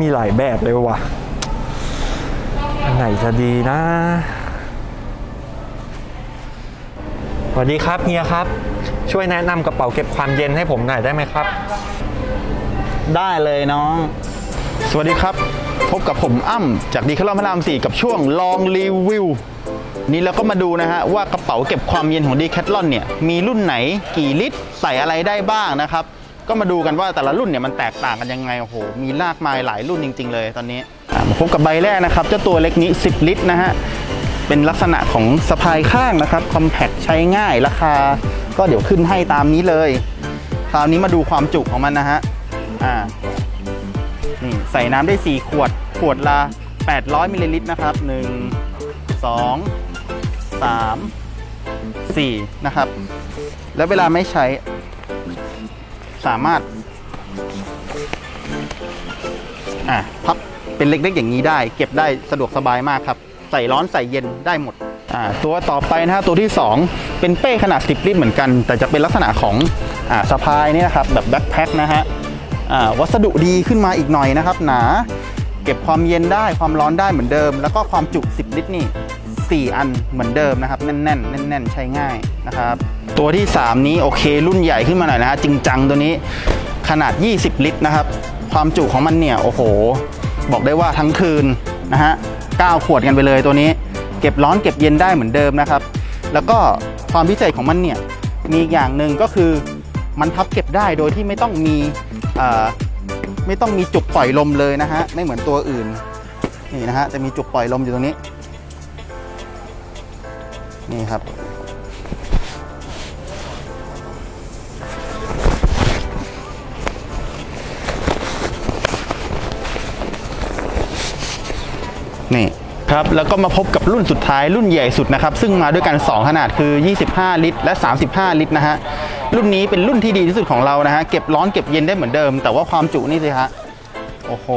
มีหลายแบบเลยว่ะ อันไหนจะดีนะ สวัสดีครับเฮียครับ ช่วยแนะนำกระเป๋าเก็บความเย็นให้ผมหน่อยได้ไหมครับ ได้เลยน้อง สวัสดีครับ พบกับผมอ้ำจากดีคาร์ลพระรามสี่กับช่วงลองรีวิวนี่เราก็มาดูนะฮะว่ากระเป๋าเก็บความเย็นของดีแคทลอนเนี่ยมีรุ่นไหนกี่ลิตรใส่อะไรได้บ้างนะครับ ก็มาดูกันว่าแต่ละรุ่นเนี่ยมันแตกต่างกันยังไงโอ้โหมีมากมายหลายรุ่นจริง ๆ เลยตอนนี้มาพบกับใบแรกนะครับเจ้าตัวเล็กนี้ 10 ลิตรนะฮะเป็นลักษณะของสะพายข้างนะครับคอมแพคใช้ง่ายราคา ก็เดี๋ยวขึ้นให้ตามนี้เลยคราวนี้มาดูความจุของมันนะฮะอ่านี่ใส่น้ำได้ 4 ขวด ขวดละ 800มิลลิลิตรนะครับ 1 2 3 4 นะครับ แล้วเวลาไม่ใช้ สามารถอะพับเป็นเล็กๆอย่างนี้ได้ เก็บได้สะดวกสบายมากครับ ใส่ร้อนใส่เย็นได้หมดอ่าตัวต่อไปนะฮะตัวที่ 2 เป็นเป้ขนาด 10 ลิตรเหมือนกัน แต่จะเป็นลักษณะของอ่าสะพายนี่นะครับแบบแบ็คแพ็คนะฮะอ่าวัสดุดีขึ้นมาอีกหน่อยนะครับ หนา เก็บความเย็นได้ความร้อนได้เหมือนเดิม แล้วก็ความจุ 10 ลิตรนี่ 4 อันเหมือนเดิมนะครับ แน่นๆแน่นๆ ใช้ง่ายนะครับ ตัวที่ 3 นี้โอเค รุ่นใหญ่ขึ้นมาหน่อยนะฮะจริงจังตัวนี้ขนาด 20 ลิตรนะครับ ความจุของมันเนี่ย โอ้โห บอกได้ว่าทั้งคืนนะฮะ9ขวดกันไปเลยตัวนี้ เก็บร้อนเก็บเย็นได้เหมือนเดิมนะครับ แล้วก็ความพิเศษของมันเนี่ยมีอีกอย่างหนึ่งก็คือมันพับเก็บได้โดยที่ไม่ต้องมีไม่ต้องมีจุกปล่อยลมเลยนะฮะไม่เหมือนตัวอื่นนี่นะฮะจะมีจุกปล่อยลมอยู่ตรงนี้ นี่ครับ นี่ครับแล้วก็มาพบกับรุ่นสุดท้ายรุ่นใหญ่สุดนะครับ ซึ่งมาด้วยกัน 2 ขนาดคือ 25 ลิตร และ 35 ลิตรนะฮะรุ่นนี้เป็นรุ่นที่ดีที่สุดของเรานะฮะเก็บร้อนเก็บเย็นได้เหมือนเดิม แต่ว่าความจุนี่สิฮะโอ้โห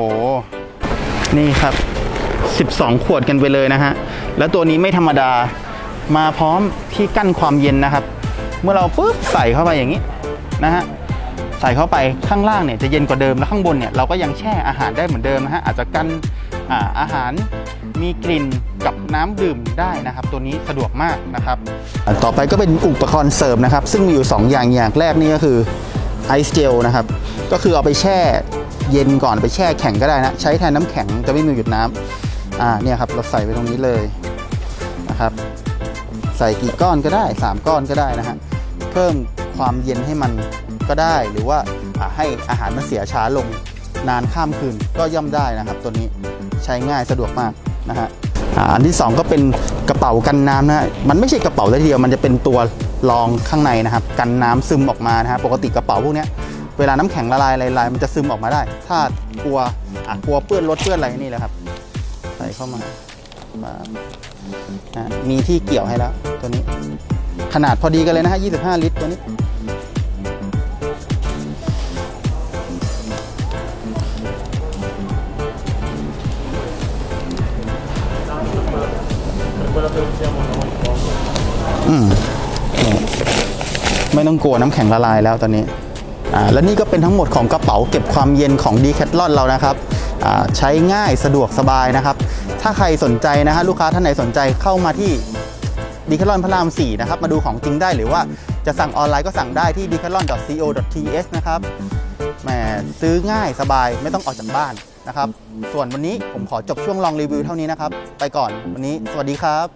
นี่ครับ 12 ขวดกันไปเลยนะฮะแล้วตัวนี้ไม่ธรรมดา มาพร้อมที่กั้นความเย็นนะครับ เมื่อเราปุ๊บใส่เข้าไปอย่างนี้นะฮะใส่เข้าไปข้างล่างเนี่ยจะเย็นกว่าเดิมแล้วข้างบนเนี่ยเราก็ยังแช่อาหารได้เหมือนเดิมนะฮะอาจจะกันอาอาหารมีกลิ่นกับน้ำดื่มได้นะครับ ตัวนี้สะดวกมากนะครับ ต่อไปก็เป็นอุปกรณ์เสริมนะครับ ซึ่งมีอยู่ 2 อย่างอย่างแรกนี่ก็คือไอซ์เจลนะครับ ก็คือเอาไปแช่เย็นก่อนไปแช่แข็งก็ได้นะ ใช้แทนน้ำแข็งจะไม่มีหยุดน้ำอ่าเนี่ยครับเราใส่ไปตรงนี้เลยนะครับ ใส่กี่ก้อนก็ได้ 3 ก้อนก็ได้นะฮะเพิ่มความเย็นให้มันก็ได้ หรือว่าให้อาหารมันเสียช้าลงนานข้ามคืนก็ย่อมได้นะครับ ตัวนี้ใช้ง่ายสะดวกมากนะฮะอันที่ 2 ก็เป็นกระเป๋ากันน้ำนะมันไม่ใช่กระเป๋าเลยเดียว มันจะเป็นตัวรองข้างในนะครับ กันน้ำซึมออกมานะฮะปกติกระเป๋าพวกนี้เวลาน้ำแข็งละลายละลายมันจะซึมออกมาได้ ถ้ากลัวกลัวเปื้อนรถเปื้อนอะไรนี่แหละครับ ใส่เข้ามา ปั๊บนะมีที่เกี่ยวให้แล้วตัวนี้ ขนาดพอดีกันเลยนะฮะ 25 ลิตรตัวนี้ อืมไม่ต้องกลัวน้ำแข็งละลายแล้วตอนนี้ อ่า และนี่ก็เป็นทั้งหมดของกระเป๋าเก็บความเย็นของ d ีแคทลอนเรานะครับ ใช้ง่ายสะดวกสบายนะครับ ถ้าใครสนใจนะฮะลูกค้าท่านไหนสนใจเข้ามาที่ดีแคทลอนพระราม4นะครับมาดูของจริงได้หรือว่าจะสั่งออนไลน์ก็สั่งได้ที่ decathlon.co.th นะครับแหมซื้อง่ายสบายไม่ต้องออกจากบ้านนะครับ ส่วนวันนี้ผมขอจบช่วงลองรีวิวเท่านี้นะครับ ไปก่อนวันนี้สวัสดีครับ